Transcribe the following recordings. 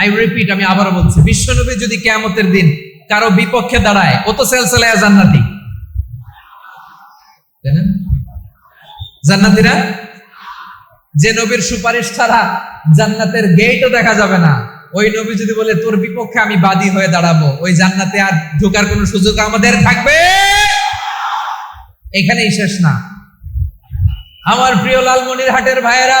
I repeat আমি আবারও বলছি, বিশ্বনবী যদি কেয়ামতের দিন কারও বিপক্ষে দাঁড়ায়, ও তো সেলসেলায় জান্নাতি? জান্নাতিরা? যে নবীর সুপারিশ ছাড়া জান্নাতের গেটও দেখা যাবে না। ওই নবী যদি বলে, তোর বিপক্ষে আমি বাদী হয়ে দাঁড়াবো, ওই জান্নাতে আর ঢোকার কোনো সুযোগ আমাদের থাকবে? এখানেই শেষ না। আমার প্রিয় লালমনির হাটের ভাইয়েরা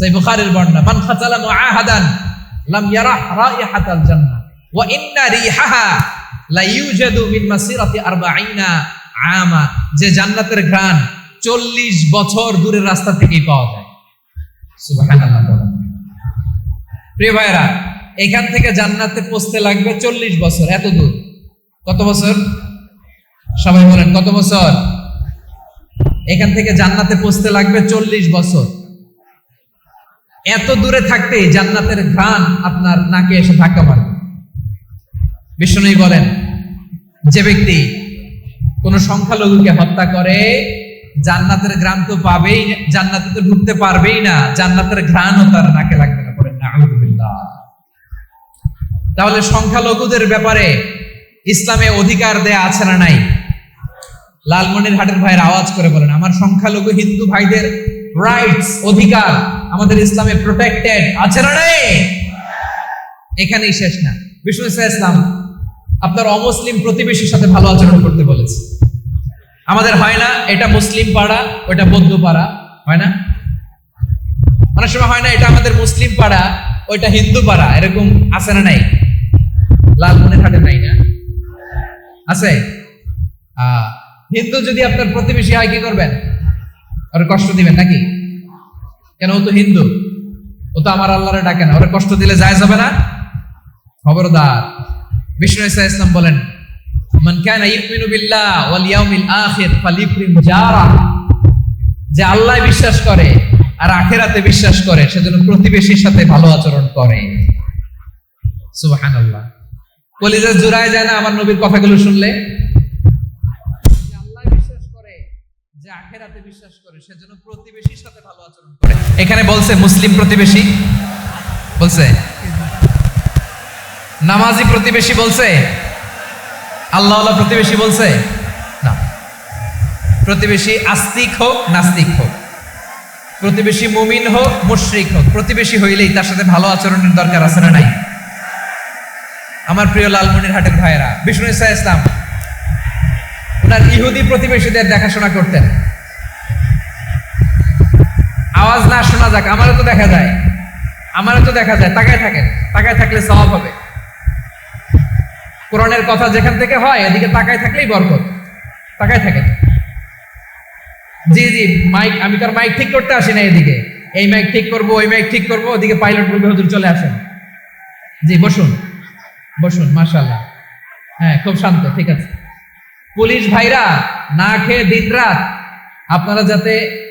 সেই বুখারের বর্ণনা, মান খাতালা মুআহাদান, লাম ইয়ারাহ রাইহাতাল জান্নাহ, ওয়া ইন্না রিহাহা লা ইউজাদু মিন মাসিরাতি 40 আমা যে জান্নাতের ঘ্রাণ 40 বছর দূরের রাস্তা থেকেই পাওয়া যায়। সুবহানাল্লাহ। প্রিয় ভাইরা এখান থেকে জান্নাতে পৌঁছতে লাগবে চল্লিশ বছর, এত দূর। কত বছর? সবাই বলেন, কত বছর? এখান থেকে জান্নাতে পৌঁছতে লাগবে চল্লিশ বছর। এত দূরে থাকতে জান্নাতের ঘ্রাণ আপনার নাকে এসে ধাক্কা মারবে বিষ্ণু বলেন, যে ব্যক্তি কোন সংখ্যালঘুকে হত্যা করে, জান্নাতের ঘ্রাণ তো পাবেই না- জান্নাতে তো ঢুকতে পারবেই না, জান্নাতের ঘ্রাণও তার নাকে লাগবে না। পড়েন নাউযুবিল্লাহ তাহলে সংখ্যালঘুদের ব্যাপারে ইসলামে অধিকার দেয়া আছে না নাই? লালমনির হাটের ভাইয়ের আওয়াজ করে বলেন, আমার সংখ্যালঘু হিন্দু ভাইদের রাইটস অধিকার আমাদের ইসলামে প্রোটেক্টেড আছে না নাই? এখানেই শেষ না। বিষ্ণু ইসলাম, আপনার অমুসলিম প্রতিবেশীর সাথে ভালো আচরণ করতে বলেছে। আমাদের হয় না, এটা মুসলিম পাড়া, ওটা বৌদ্ধ পাড়া, হয় না? অনেক সময় হয় না, এটা আমাদের মুসলিম পাড়া, ওইটা হিন্দু পাড়া, এরকম আছে না নাই? লালমনের হাটে নাই না? আছে? হিন্দু যদি আপনার প্রতিবেশী হয়, কি করবেন? ওর কষ্ট দিবেন নাকি? কেন, ও তো হিন্দু। ও তো আমার আল্লাহরে ডাকে না। ওরা কষ্ট দিলে যায় যাবে না? খবরদার। বিষ্ণু ইসা ইসলাম বলেন, মান কানা ইউমিনু বিল্লাহ ওয়াল ইয়াউমিল আখির ফালিক্রিম জারা। যে আল্লাহ বিশ্বাস করে আর আখেরাতে বিশ্বাস করে, সেজন্য প্রতিবেশীর সাথে ভালো আচরণ করে। সুবহানাল্লাহ। কলিজা জুড়ায় যায় না আমার নবীর কথাগুলো শুনলে? সেজন্য প্রতিবেশীর সাথে ভালো আচরণ করে। এখানে বলছে মুসলিম প্রতিবেশী। বলছে। নামাজি প্রতিবেশী বলছে। আল্লাহ প্রতিবেশী বলছে। না। প্রতিবেশী আস্তিক হোক, নাস্তিক হোক। প্রতিবেশী মুমিন হোক, মুশরিক হোক। প্রতিবেশী হইলেই তার সাথে ভালো আচরণের দরকার আছে না নাই? আমার প্রিয় লালমনির হাটের ভাইয়েরা, বিষ্ণু ইসা ইসলাম, ওনার ইহুদি প্রতিবেশীদের দেখাশোনা করতেন। আওয়াজ না শোনা যাক, আমারও তো দেখা যায়। আমারও তো দেখা যায়, তাকায় থাকেন, তাকায় থাকলে সওয়াব হবে। কোরআনের কথা যেখান থেকে হয়, এদিকে তাকায় থাকলেই বরকত। তাকায় থাকেন। জি জি, মাইক, আমি তো মাইক ঠিক করতে আসি না এদিকে। এই মাইক ঠিক করব, ওই মাইক ঠিক করব, ওদিকে পাইলট বলবে, হুজুর, চলে আসেন। জি, বসুন বসুন, মাশাআল্লাহ। হ্যাঁ খুব শান্ত, ঠিক আছে। পুলিশ ভাইরা, না খেয়ে দিন রাত। আপনারা যাতে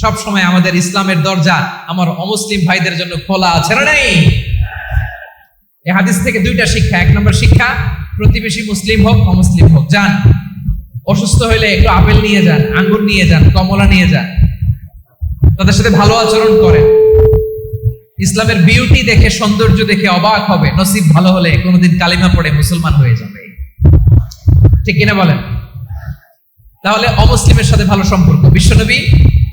সব সময় আমাদের ইসলামের দরজা আমার অমুসলিম ভাইদের জন্য খোলা আছে না নেই? এই হাদিস থেকে দুইটা শিক্ষা। এক নম্বর শিক্ষা, প্রতিবেশী মুসলিম হোক, অমুসলিম হোক, যান। অসুস্থ হইলে একটু আপেল নিয়ে যান, আঙ্গুর নিয়ে যান, কমলা নিয়ে যান। তাদের সাথে ভালো আচরণ করেন। ইসলামের বিউটি দেখে, সৌন্দর্য দেখে অবাক হবে। নসিব ভালো হলে কোনোদিন কালিমা পড়ে মুসলমান হয়ে যাবে। ঠিক কিনা বলেন? তাহলে অমুসলিমের সাথে ভালো সম্পর্ক। বিশ্বনবী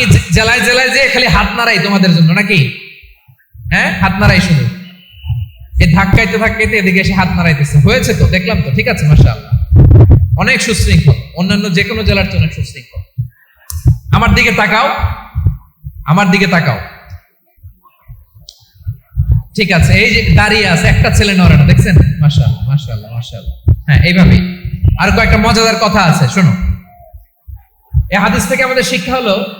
আমি জেলায় জেলায় যে খালি হাত নাড়াই তোমাদের জন্য, নাকি? হ্যাঁ? হাত নাড়াই শুধু। এই ধাক্কাইতে ধাক্কাইতে এদিকে এসে হাত নাড়াইতেছে। হয়েছে তো, দেখলাম তো, ঠিক আছে মাসা অনেক সুশৃঙ্খল, অন্যান্য যে কোনো জেলার চেয়ে অনেক সুশৃঙ্খল। আমার দিকে তাকাও, আমার দিকে তাকাও। ঠিক আছে, এই যে দাঁড়িয়ে আছে, একটা ছেলে নড়ে না, দেখছেন? মাশাআল্লাহ মাশাআল্লাহ মাশাআল্লাহ। হ্যাঁ এইভাবেই। আর কয়েকটা মজাদার কথা আছে, শোনো। এই হাদিস থেকে আমাদের শিক্ষা হলো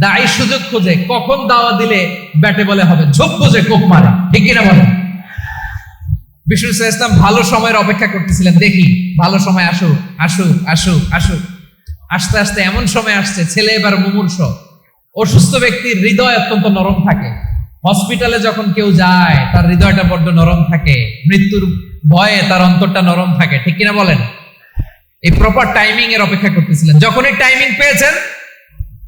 দায়ী সুযোগ খোঁজে কখন দাওয়া দিলে ব্যাটে বলে হবে? ঝোপ বোঝে কোপ মারে। ঠিক কিনা বলেন? বিষ্ণু ইসা ইসলাম, ভালো সময়ের অপেক্ষা করতেছিলেন। দেখি, ভালো সময় আসুক আসুক আসুক আসুক। আস্তে আস্তে এমন সময় আসছে, ছেলে এবার মুমূর্ষ। অসুস্থ ব্যক্তির হৃদয় অত্যন্ত নরম থাকে। হসপিটালে যখন কেউ যায়, তার হৃদয়টা বড্ড নরম থাকে। মৃত্যুর ভয়ে তার অন্তরটা নরম থাকে। ঠিক কিনা বলেন? এই প্রপার টাইমিং এর অপেক্ষা করতেছিলেন। যখনই টাইমিং পেয়েছেন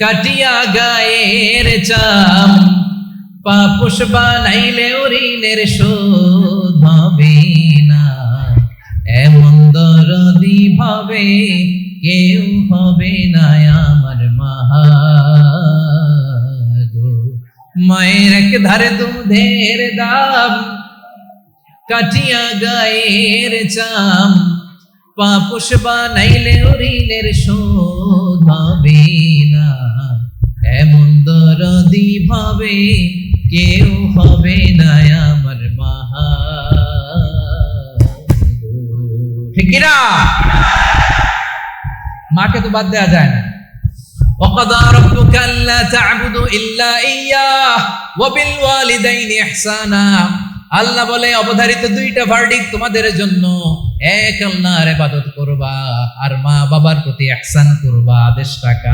কাটিয়া গায়ের চাম। পাপুষ বানাইলে ঋণের শোধ হবে না। এমন দরদি ভাবে কেউ হবে না আমার মাহা মায়ের এক ধারে দুধের দাম, কাটিয়া গায়ের চাম। পাপুষ বানাইলে ঋণের শোধ হবে এমন দরদি ভাবে কেউ হবে না আমার মাহা ঠিক কিনা মাকে তো বাদ দেওয়া যায় না وقضى ربك ألا تعبدوا إلا إياه وبالوالدين إحسانا আল্লাহ বলে অবধারিত দুইটা ভার্ডিক তোমাদের জন্য এক আল্লাহর ইবাদত করবা আর মা বাবার প্রতি ইহসান করবা আদেশ টাকা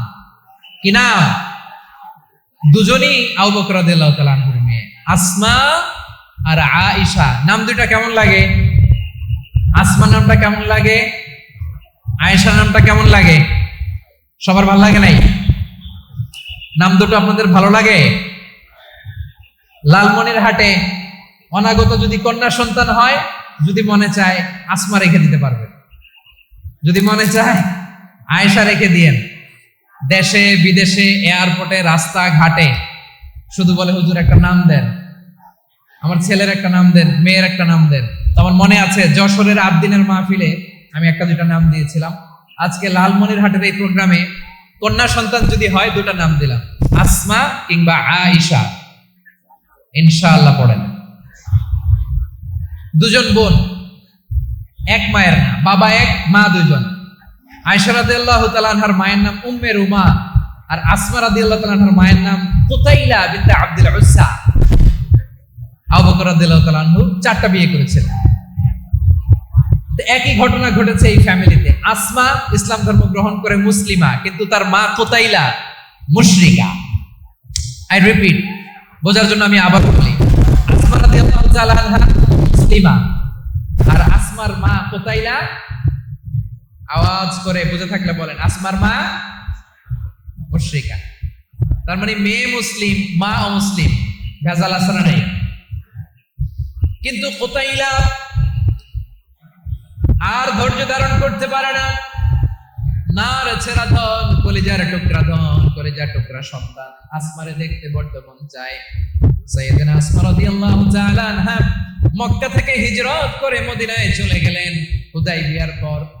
কি নাম দুজনই তালানহুর মেয়ে। আসমা আর আয়েশা। নাম দুইটা কেমন লাগে? আসমা নামটা কেমন লাগে? আয়েশা নামটা কেমন লাগে? সবার ভালো লাগে নাই? নাম দুটো আপনাদের ভালো লাগে? লালমনির হাটে অনাগত যদি কন্যা সন্তান হয়, যদি মনে চায় আসমা রেখে দিতে পারবে। যদি মনে চায় আয়েশা রেখে দিয়েন। দেশে, বিদেশে এয়ারপোর্টে রাস্তা ঘাটে শুধু বলে, হুজুর, একটা নাম দেন। আমার ছেলের একটা নাম দেন, মেয়ের একটা নাম দেন। তো আমার মনে আছে, যশোরের আট দিনের মাহফিলে আমি একটা দুটা নাম দিয়েছিলাম। আজকে লালমনির হাটের এই প্রোগ্রামে কন্যা সন্তান যদি হয় দুটা নাম দিলাম। আসমা কিংবা আয়েশা। ইনশাআল্লাহ পড়েন। দুজন বোন, এক মায়ের না, বাবা এক, মা দুজন আয়সা রাদিয়াল্লাহু তাআলা আনহার মায়ের নাম উম্মে রুমা আর আসমা রাদিয়াল্লাহু তাআলা আনহার মায়ের নাম কুতাইলা বিনতে আব্দুল উজ্জা আবু বকর রাদিয়াল্লাহু তাআলা চারটা বিয়ে করেছিলেন একই ঘটনা ঘটেছে এই ফ্যামিলিতে। আসমা ইসলাম ধর্ম গ্রহণ করে মুসলিমা, কিন্তু তার মা কোতাইলা মুশরিকা। আই রিপিট বোঝার জন্য আমি আবার বলি, আসমা মুসলিমা আর আসমার মা কোতাইলা আওয়াজ করে বুঝে থাকলে বলেন, আসমার মা মুশরিকা। তার মানে মেয়ে মুসলিম, মা অমুসলিম, ভেজাল আসারা নেই? কিন্তু কোতাইলা আর ধৈর্য ধারণ করতে পারে না। ছেড়া ধন, কলিজার টুকরা ধন, কলিজার টুকরা সন্তান। আসমারে দেখতে মক্কা থেকে হিজরত করে মদিনায় চলে গেলেন। হুদাই হুদাইবিয়ার পর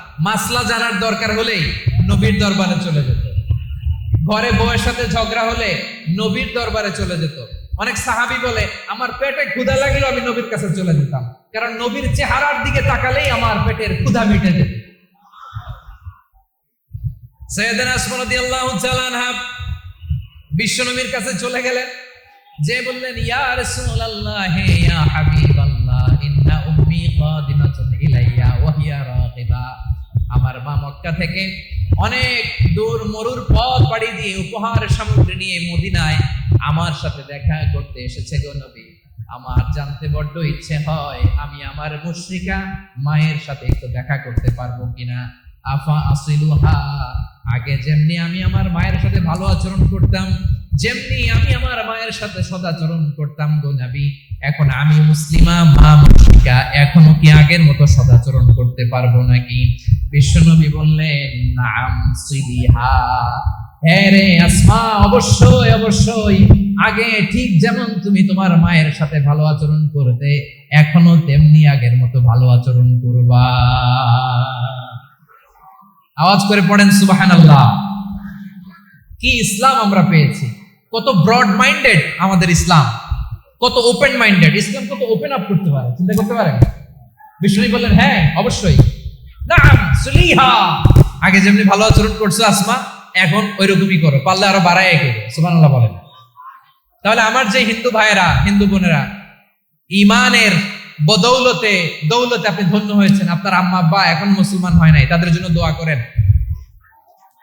মাসলা জানার দরকার হলেই নবীর দরবারে চলে যেত। ঘরে বউয়ের সাথে ঝগড়া হলে নবীর দরবারে চলে যেত। অনেক সাহাবি বলে, আমার পেটে ক্ষুধা লাগল আমি নবীর কাছে চলে যেতাম। কারণ নবীর চেহারার দিকে তাকালেই আমার পেটের ক্ষুধা মিটে যেত। বিশ্বনবীর কাছে চলে গেলেন। যে বললেন, ইয়া রাসূলুল্লাহ, ইয়া হাবিবাল্লাহ আমার মক্কা থেকে অনেক দূর মরুর পথ পাড়ি দিয়ে উপহার সামগ্রী নিয়ে মদিনায় আমার সাথে দেখা করতে এসেছে গো নবী। আমার জানতে বড্ড ইচ্ছে হয় আমি আমার মুশরিকা মায়ের সাথে একটু দেখা করতে পারব কিনা। আফা আসিলুহা। আগে যেমনি আমি আমার মায়ের সাথে ভালো আচরণ করতাম, যেমনি আমি আমার সাথে সদাচরণ করতাম গো নবী। এখন আমি মুসলিমা, মা মুশরিকা, এখনও কি আগের মতো সদাচরণ করতে পারব নাকি? বিশ্বনবী বললেন, নাম সিদিহা হ্যাঁ রে আসমা, অবশ্যই অবশ্যই। আগে ঠিক যেমন তুমি তোমার মায়ের সাথে ভালো আচরণ করতে, এখনও তেমনি আগের মতো ভালো আচরণ করবা। আওয়াজ করে পড়েন, সুবাহানাল্লাহ। কি ইসলাম আমরা পেয়েছি। কত ব্রড মাইন্ডেড আমাদের ইসলাম, কত ওপেন মাইন্ডেড ইসলাম কত ওপেন আপ করতে পারে, চিন্তা করতে পারেন? বিষ্ণু বললেন হ্যাঁ অবশ্যই। নাম সুলিহা। আগে যেমনি ভালো আচরণ করছ, আসমা, এখন ওই রকমই করো, পারলে আরও বাড়ায় করো সুবহানাল্লাহ বলেন। তাহলে আমার যে হিন্দু ভাইয়েরা, হিন্দু বোনেরা ইমানের বদৌলতে, দৌলতে আপনি ধন্য হয়েছেন। আপনার আম্মা, আব্বা এখন মুসলমান হয় নাই, তাদের জন্য দোয়া করেন।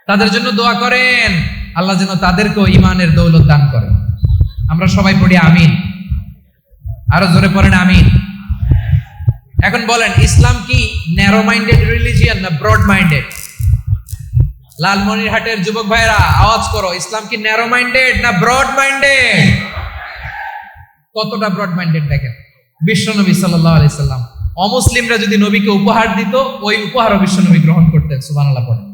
তাদের জন্য দোয়া করেন। আল্লাহ যেন তাদেরকেও ইমানের দৌলত দান করেন। আমরা সবাই পড়ি আমিন। আরও জোরে পড়েন আমিন। এখন বলেন, ইসলাম কি ন্যারো মাইন্ডেড রিলিজিয়ান না ব্রড মাইন্ডেড লালমনিরহাটের যুবক ভাইরা আওয়াজ করো, ইসলাম কি ন্যারো মাইন্ডেড না ব্রড মাইন্ডেড কতটা ব্রড মাইন্ডেড দেখেন? বিশ্বনবী সাল্লাহ আলি সাল্লাম। অমুসলিমরা যদি নবীকে উপহার দিত, ওই উপহারও বিশ্বনবী গ্রহণ করতেন সুবানাল্লাহ পড়েন।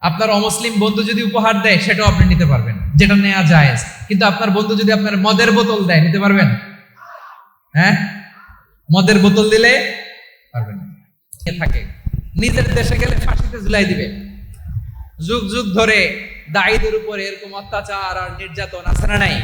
আপনার অমুসলিম বন্ধু যদি উপহার দেয়, সেটাও আপনি নিতে পারবেন। যেটা নেওয়া যায় কিন্তু আপনার বন্ধু যদি আপনার মদের বোতল দেয়, নিতে পারবেন? হ্যাঁ? মদের বোতল দিলে পারবেন থাকে। নিজের দেশে গেলে ফাঁসিতে ঝুলাই দিবে। যুগ যুগ ধরে দায়ীদের উপরে এরকম অত্যাচার আর নির্যাতন আছে না নাই?